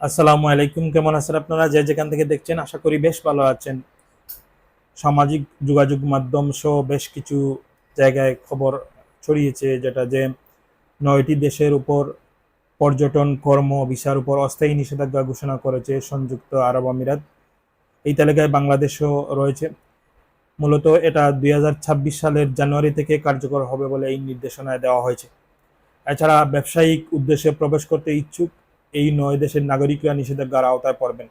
আসসালামু আলাইকুম, কেমন আছেন আপনারা? যে যেখান থেকে দেখছেন, আশা করি বেশ ভালো আছেন। সামাজিক যোগাযোগ মাধ্যম সহ বেশ কিছু জায়গায় খবর ছড়িয়েছে, যেটা যে নয়টি দেশের উপর পর্যটন কর্ম ভিসার উপর অস্থায়ী নিষেধাজ্ঞা ঘোষণা করেছে সংযুক্ত আরব আমিরাত। এই তালিকায় বাংলাদেশও রয়েছে। মূলত এটা দুই হাজার ছাব্বিশ সালের জানুয়ারি থেকে কার্যকর হবে বলে এই নির্দেশনায় দেওয়া হয়েছে। এছাড়া ব্যবসায়িক উদ্দেশ্যে প্রবেশ করতে ইচ্ছুক এই নয় দেশের নাগরিকরা নিষেধাজ্ঞার আওতায় পড়বেন।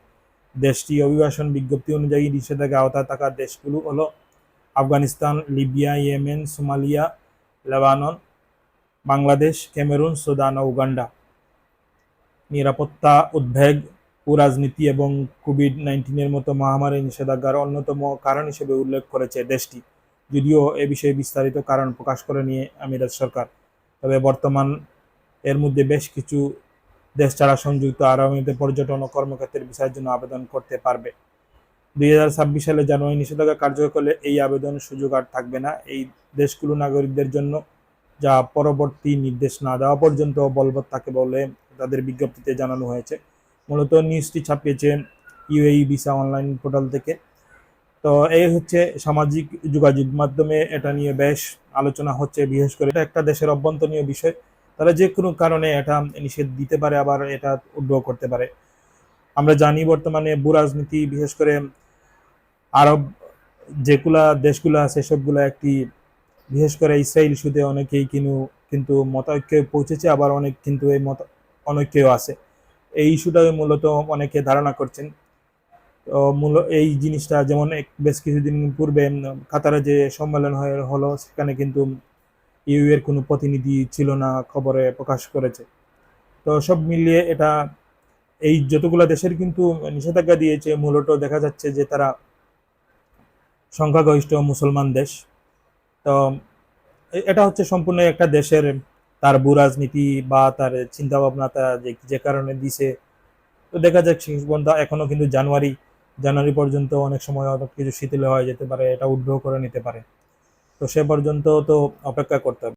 দেশটি অভিবাসন বিজ্ঞপ্তি অনুযায়ী নিষেধাজ্ঞা আওতায় থাকা দেশগুলো হলো Afghanistan, Libya, Yemen, Somalia, Lebanon, Bangladesh, Cameroon, Sudan ও উগান্ডা। নিরাপত্তা উদ্বেগ ও রাজনীতি এবং কোভিড নাইন্টিনের মতো মহামারী নিষেধাজ্ঞার অন্যতম কারণ হিসেবে উল্লেখ করেছে দেশটি। যদিও এ বিষয়ে বিস্তারিত কারণ প্রকাশ করে নিয়ে আমিরাত সরকার। তবে বর্তমান এর মধ্যে বেশ কিছু দেশ ছাড়া সংযুক্ত আরব আমিরাতে পর্যটন ও কর্মক্ষেত্রের বিষয়ের জন্য আবেদন করতে পারবে। দুই হাজার ছাব্বিশ সালে জানুয়ারি নিষেধাজ্ঞা কার্যকর করলে এই আবেদনের সুযোগ আর থাকবে না। এই দেশগুলো নাগরিকদের জন্য যা পরবর্তী নির্দেশ না দেওয়া পর্যন্ত বলবৎ থাকে বলে তাদের বিজ্ঞপ্তিতে জানানো হয়েছে। মূলত নিউজটি ছাপিয়েছে ইউএই ভিসা অনলাইন পোর্টাল থেকে। তো এই হচ্ছে সামাজিক যোগাযোগ মাধ্যমে এটা নিয়ে বেশ আলোচনা হচ্ছে। বিশেষ করে এটা একটা দেশের অভ্যন্তরীণ বিষয়। তারা যে কোনো কারণে এটা নিষেধ দিতে পারে, আবার এটা উদ্ভব করতে পারে। আমরা জানি বর্তমানে ভূ রাজনীতি, বিশেষ করে আরব যেগুলা দেশগুলো আছে, সবগুলো একটি, বিশেষ করে ইসরায়েল ইস্যুতে অনেকেই কিন্তু কিন্তু মতৈক্যে পৌঁছেছে, আবার অনেক কিন্তু এই মত অনৈক্যও আছে। এই ইস্যুটাই মূলত অনেকে ধারণা করছেন। তো মূল, এই জিনিসটা যেমন বেশ কিছুদিন পূর্বে কাতারে যে সম্মেলন হয়ে, হলো, সেখানে কিন্তু ইউ এর কোনো প্রতিনিধি ছিল না খবরে প্রকাশ করেছে। তো সব মিলিয়ে এটা, এই যতগুলো দেশের কিন্তু নিষেধাজ্ঞা দিয়েছে, মূলত দেখা যাচ্ছে যে তারা সংখ্যাগরিষ্ঠ মুসলমান দেশ। তো এটা হচ্ছে সম্পূর্ণ একটা দেশের তার ভূ রাজনীতি বা তার চিন্তা ভাবনা তা যে যে কারণে দিছে। তো দেখা যাক, শেষ পর্যন্ত এখনও কিন্তু জানুয়ারি জানুয়ারি পর্যন্ত অনেক সময় অনেক কিছু শিথিল হয়ে যেতে পারে, এটা উদ্ভব করে নিতে পারে। তো সে পর্যন্ত তো অপেক্ষা করতে হবে।